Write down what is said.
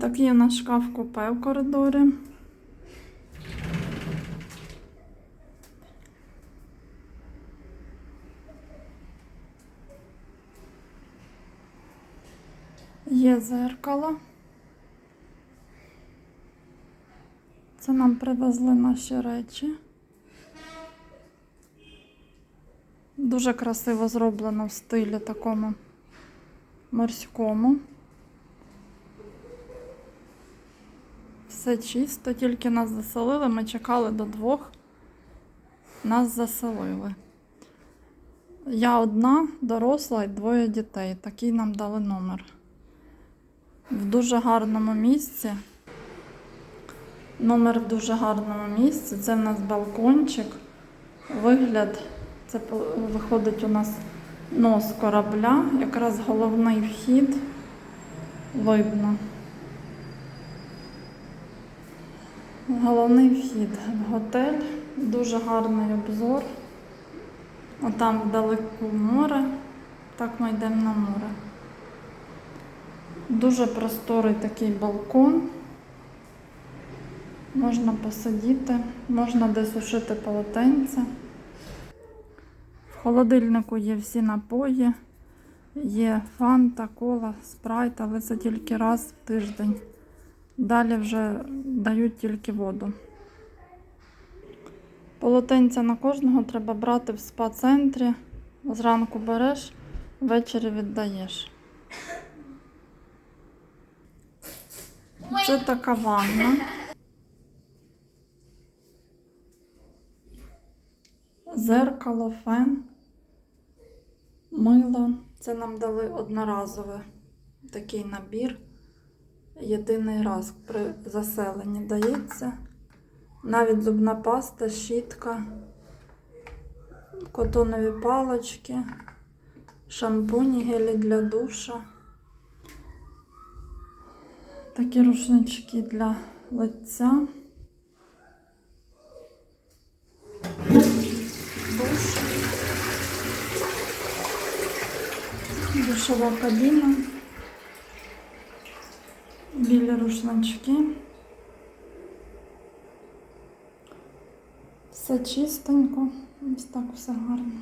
Такий у нас шкаф купе в коридорі. Є зеркало. Це нам привезли наші речі. Дуже красиво зроблено в стилі такому морському. Все чисто, тільки нас заселили. Ми чекали до двох. Нас заселили. Я одна, доросла і двоє дітей. Такий нам дали номер. В дуже гарному місці. Номер в дуже гарному місці. Це в нас балкончик. Вигляд, це виходить у нас нос корабля, якраз головний вхід видно. Головний вхід в готель, дуже гарний обзор. Отам вдалеку море, так ми йдемо на море. Дуже просторий такий балкон. Можна посидіти, можна де сушити полотенце. В холодильнику є всі напої, є фанта, кола, спрайт, але це тільки раз в тиждень. Далі вже дають тільки воду. Полотенця на кожного треба брати в спа-центрі. Зранку береш, ввечері віддаєш. Це така ванна. Зеркало, фен, мило. Це нам дали одноразове такий набір. Єдиний раз при заселенні дається. Навіть зубна паста, щітка, котонові палочки, шампуні, гелі для душа. Такі рушнички для лиця. Душ. Душова кабіна. Білі рушнички. Все чистенько. Ось так все гарно.